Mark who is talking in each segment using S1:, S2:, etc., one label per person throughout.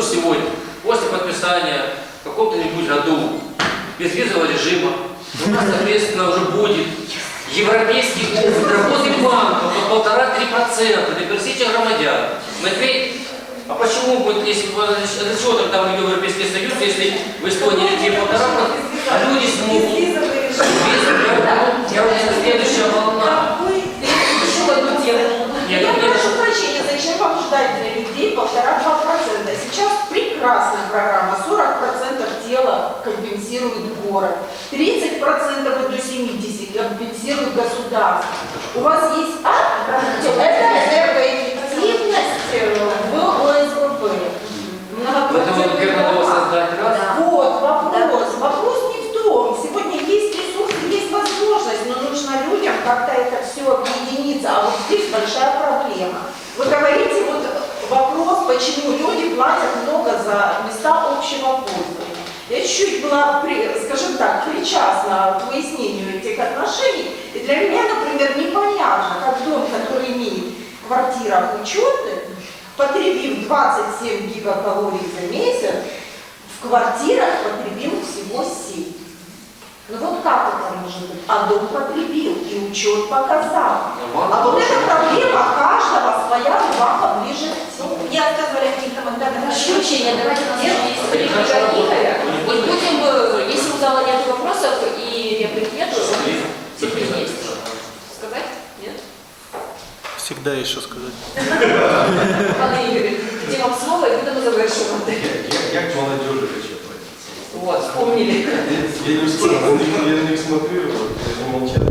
S1: что сегодня, после подписания в каком-то-нибудь году безвизового режима, у нас, соответственно, уже будет европейский опыт работы банков по полтора-три процента для пересечения громадян. Теперь а почему будет, если тогда мы идем в Европейский Союз, если в Эстонии где полтора процента, а люди смогут? Я это следующая волна.
S2: Какой? Еще одну тему. Я прошу прощения, зачем вам ждать для людей полтора-два процента? Компенсирует город, 30% до 70% компенсирует государство. У вас есть акт, это энергоэффективность в ОСББ.
S1: Поэтому надо его создать раз.
S2: Вот, вопрос. Вопрос не в том. Сегодня есть ресурсы, есть возможность, но нужно людям как-то это все объединиться. А вот здесь большая проблема. Вы говорите, вот вопрос, почему люди платят много за места общего пользования. Я чуть-чуть была, при- скажем так, причастна к выяснению этих отношений. И для меня, например, непонятно, как дом, который имеет в квартирах учеты, потребив 27 гигакалорий за месяц, в квартирах потребил всего 7. Ну вот как это может быть? А дом потребил, и учет показал. А вот эта проблема каждого своя рука поближе к телу.
S3: Я отказывали от каких-то мандатных
S4: Исключение, давайте нас еще есть три
S1: Хорошо.
S4: Игоря. И будем, э, если у зала нет вопросов и реплик нет, теперь есть. Сказать? Нет?
S5: Всегда есть что сказать.
S4: Пане Игорь, тоді вам слово і будемо завершувати.
S6: Я, я к молодежи хочу обратиться.
S4: Вот, вспомнили.
S6: Я, я не успел, я на них смотрю, вот, они молчат,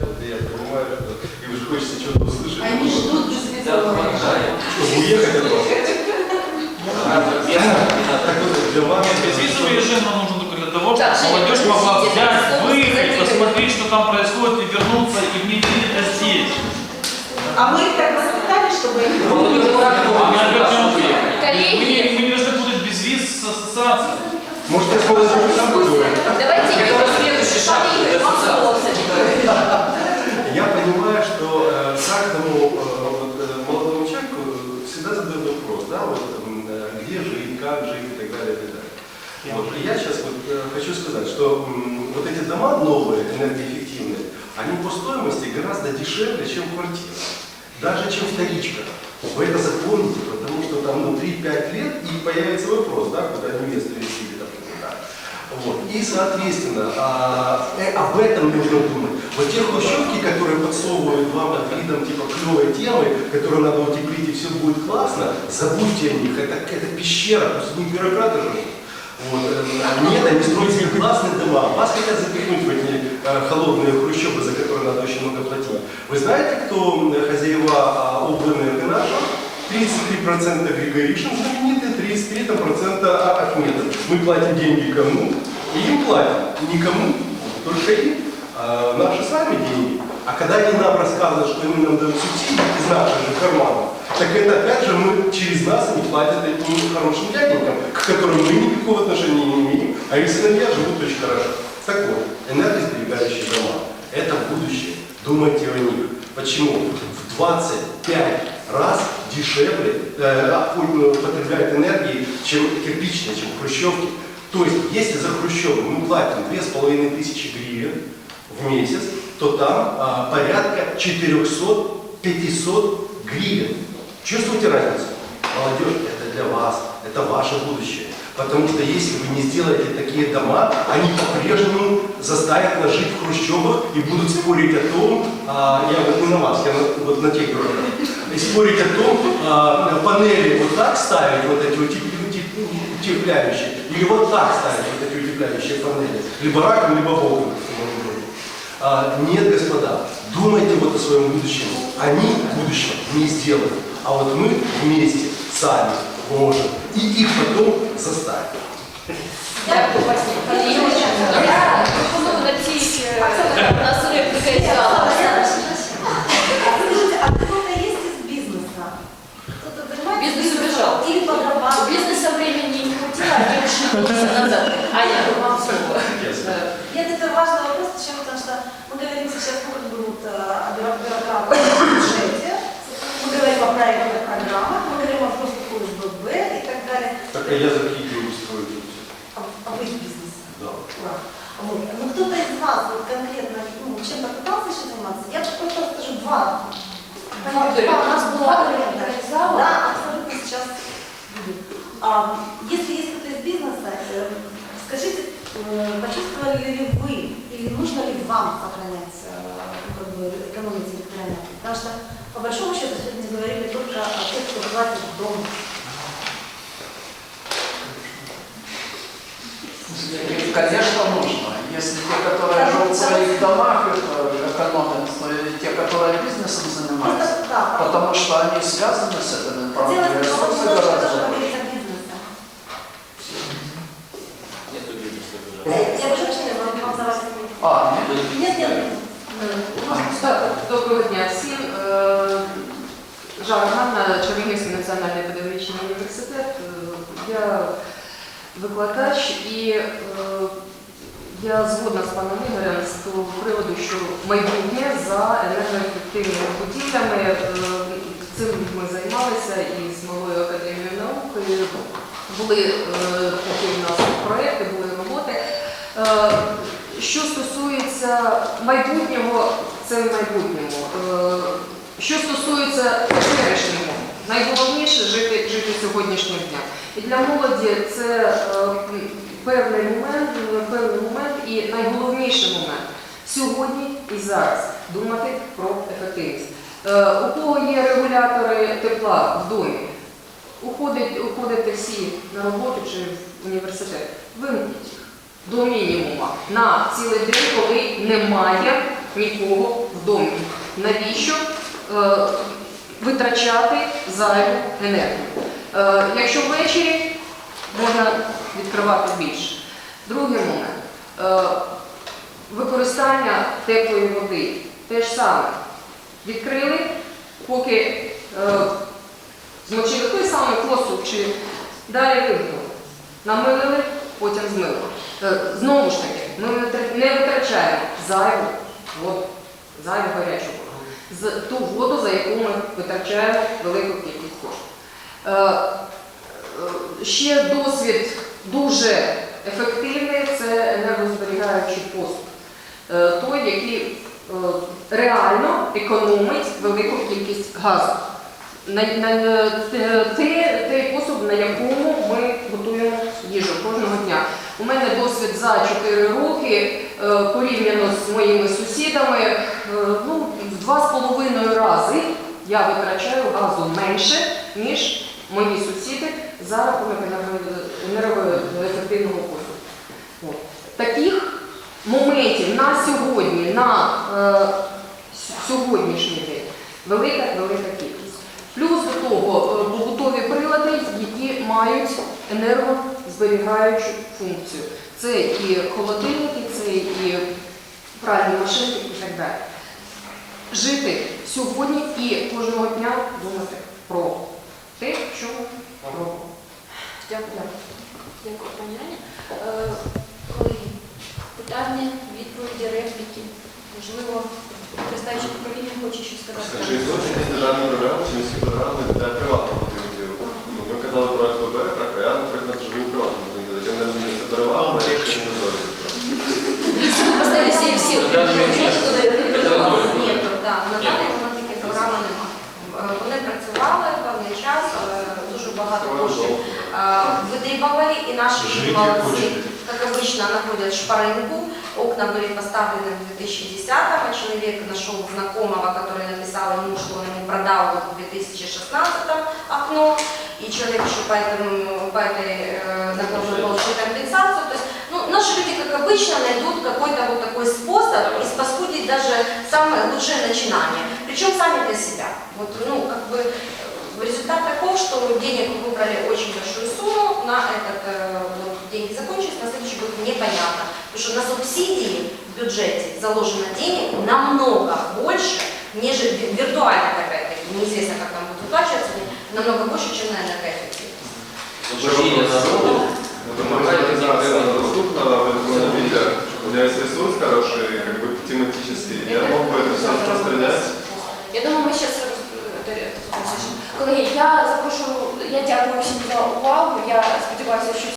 S7: там происходит, и вернуться, и внедрить это здесь.
S2: А мы их так воспитали, чтобы они...
S7: Мы. Мы, не- должны путать безвиз с ассоциацией.
S6: Может, сам говорю?
S4: Давайте
S1: Это следующий шаг.
S6: Я понимаю, что э, каждому э, вот, э, молодому человеку всегда задают вопрос, да, вот, э, где жить, как жить и так далее, и так далее. Вот, и я сейчас вот, э, хочу сказать, что вот эти дома новые, стоимости гораздо дешевле, чем квартира. Даже чем вторичка. Вы это запомните, потому что там ну, 3-5 лет и появится вопрос, да, куда невесту везти, допустим, да. Вот. И, соответственно, а, э, об этом нужно думать. Вот те хрущевки, которые подсовывают вам под видом типа клевой темы, которую надо утеплить и все будет классно, забудьте о них. Это, это пещера, просто не бюрократы же. Вот. э, Нет, они строят классные дома. Вас хотят запихнуть в эти э, холодные хрущевы, за которые надо очень много платить. Вы знаете, кто м, хозяева а, облэнергонаша? 33% Григоришин знаменитый, 33% Ахметов. Мы платим деньги кому? И им платим. Никому, только им. А наши с вами деньги. А когда они нам рассказывают, что они нам дают субсидии из наших же карманов, так это опять же мы через нас они платят этим хорошим дяденькам, к которым мы никакого отношения не имеем, а их сыновья живут очень хорошо. Так вот, энергосберегающие дома – это будущее. Думайте о них. Почему? В 25 раз дешевле э, а, ой, потребляют энергии, чем кирпичные, чем хрущевки. То есть, если за хрущевы мы платим 2500 гривен в месяц, то там а, порядка 400-500 гривен. Чувствуете разницу? Молодежь, это для вас, это ваше будущее. Потому что если вы не сделаете такие дома, они по-прежнему заставят нас жить в хрущевах и будут спорить о том, а, я вот не на вас, я на- вот на тех дураках, и спорить о том, а, панели вот так ставить, вот эти утеп- утепляющие, или вот так ставить вот эти утепляющие панели, либо раком, либо боком. А, нет, господа, думайте вот о своем будущем. Они будущего не сделают. А вот мы вместе, сами, можем. И их потом заставим.
S4: Дякую, пані Ігор. Я пропоную на цій е, у програмах, окрема просто служби Б і так
S3: далі. Так а я за какие устроюсь? А, а вы из? Да. Ура. Вот. Ну кто-то из вас вот, конкретно ну, чем-то пытался
S6: еще заниматься? Я просто скажу
S3: два.
S4: Там, у нас была организована.
S3: Да, абсолютно сейчас. А, если есть кто-то из бизнеса, скажите, почувствовали ли вы или нужно ли вам сохранять э, ну, как бы, экономить территориально? Потому что тех, кто платит дом.
S8: Конечно, нужно. Если те, которые живут в своих домах, это экономят, то и те, которые бизнесом занимаются, потому что они связаны с этим
S3: Хотелось бы
S8: ресурсы гораздо больше.
S3: вопрос.
S8: А, нет?
S3: Нет,
S9: Доброго дня всім. Жара Ганна, Чернігівський національний педагогічний університет. Е, Я викладач і е, я згодна з паном Ігорем з того приводу, що майбутнє за енергоефективними будівлями. Е, Цим ми займалися і з Малою академією наук. і Були е, такі в нас проекти, були роботи. Е, Що стосується майбутнього, це в майбутньому. Е, Що стосується теперішнього, найголовніше жити, жити сьогоднішнім днем. І для молоді це е, певний момент, е, певний момент і найголовніший момент сьогодні і зараз думати про ефективність. Е, У кого є регулятори тепла в домі, уходить, уходите всі на роботу чи в університет, вимкніть їх до мінімуму на цілий день, коли немає нікого в домі. Навіщо витрачати зайву енергію? Е, якщо ввечері можна відкривати більше. Другий момент. Е, використання теплої води. Те ж саме. Відкрили, поки е, змочили той самий посуд чи далі вимкнули. Намилили, потім змили. Е, Знову ж таки, ми не витрачаємо зайву воду, зайву гарячу. З ту воду, за яку ми витрачаємо велику кількість коштів. Е, е, Ще досвід дуже ефективний це енергозберігаючий посуд. Е, Той, який реально економить велику кількість газу. На, на, те, те- той посуд, на якому ми готуємо їжу кожного дня. У мене досвід за 4 роки е, порівняно з моїми сусідами. е, Ну, в два з половиною рази я витрачаю газу менше, ніж мої сусіди за рахунок енерго- енергоефективного посуду. Таких моментів на сьогодні, на е, сьогоднішній день велика велика того е, побутові прилади, які мають енергозберігаючу функцію. Це і холодильники, це і пральні машинки і так далі. Жити сьогодні і кожного дня думати про те, що робимо.
S4: Дякую. Дякую, пані Аня. Е, Колеги, питання, відповіді, репліки. Можливо, представник управління хоче щось сказати.
S6: Скажи, зовсім є державні програми, чи міські програми для приватного будинків. Ну, Ми казали про
S10: находят шпаринку. Окна были поставлены в 2010-м, а человек нашел знакомого, который написал ему, что он ему продал вот в 2016-м окно, и человек еще по, этому, по этой э, должен получить компенсацию. То есть, ну, наши люди, как обычно, найдут какой-то вот такой способ испаскудить даже самое лучшее начинание, причем сами для себя. Вот, ну, как бы э, результат таков, что денег мы выбрали очень большую сумму, на этот э, вот, деньги закончились, на следующий год непонятно. Потому что на субсидии в бюджете заложено денег намного больше, нежели ви- виртуально опять-таки, неизвестно, как там будет выплачиваться, намного больше, чем на энергоэффективность.
S1: Народу
S6: доступно в электронном виде. У меня есть ресурс хороший, как бы тематический. Я мог бы это все распространять.
S4: Я думаю, ми зараз колеги, я запрошую, я дякую всім за увагу. Я сподіваюся, що